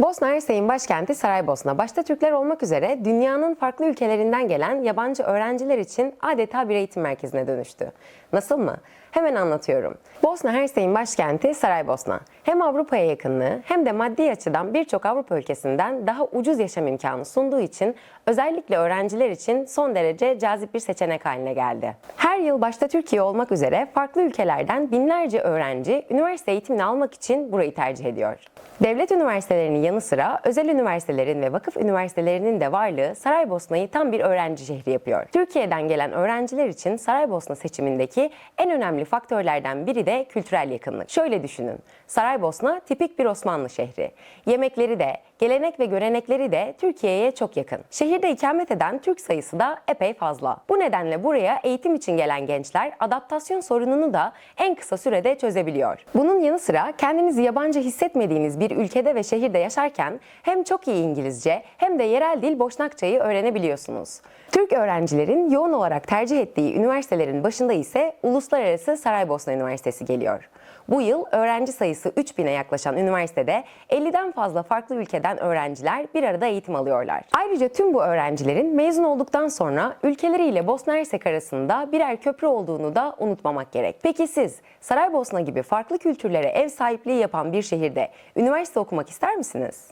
Bosna Hersek'in başkenti Saraybosna, başta Türkler olmak üzere dünyanın farklı ülkelerinden gelen yabancı öğrenciler için adeta bir eğitim merkezine dönüştü. Nasıl mı? Hemen anlatıyorum. Bosna Hersek'in başkenti Saraybosna. Hem Avrupa'ya yakınlığı hem de maddi açıdan birçok Avrupa ülkesinden daha ucuz yaşam imkanı sunduğu için özellikle öğrenciler için son derece cazip bir seçenek haline geldi. Her yıl başta Türkiye olmak üzere farklı ülkelerden binlerce öğrenci üniversite eğitimini almak için burayı tercih ediyor. Devlet üniversitelerinin yanı sıra özel üniversitelerin ve vakıf üniversitelerinin de varlığı Saraybosna'yı tam bir öğrenci şehri yapıyor. Türkiye'den gelen öğrenciler için Saraybosna seçimindeki en önemli faktörlerden biri de kültürel yakınlık. Şöyle düşünün. Saraybosna tipik bir Osmanlı şehri. Yemekleri de, gelenek ve görenekleri de Türkiye'ye çok yakın. Şehirde ikamet eden Türk sayısı da epey fazla. Bu nedenle buraya eğitim için gelen gençler adaptasyon sorununu da en kısa sürede çözebiliyor. Bunun yanı sıra kendinizi yabancı hissetmediğiniz bir ülkede ve şehirde yaşarken hem çok iyi İngilizce hem de yerel dil Boşnakçayı öğrenebiliyorsunuz. Türk öğrencilerin yoğun olarak tercih ettiği üniversitelerin başında ise Uluslararası Saraybosna Üniversitesi geliyor. Bu yıl öğrenci sayısı 3000'e yaklaşan üniversitede 50'den fazla farklı ülkeden öğrenciler bir arada eğitim alıyorlar. Ayrıca tüm bu öğrencilerin mezun olduktan sonra ülkeleriyle Bosna Hersek arasında birer köprü olduğunu da unutmamak gerek. Peki siz Saraybosna gibi farklı kültürlere ev sahipliği yapan bir şehirde üniversite okumak ister misiniz?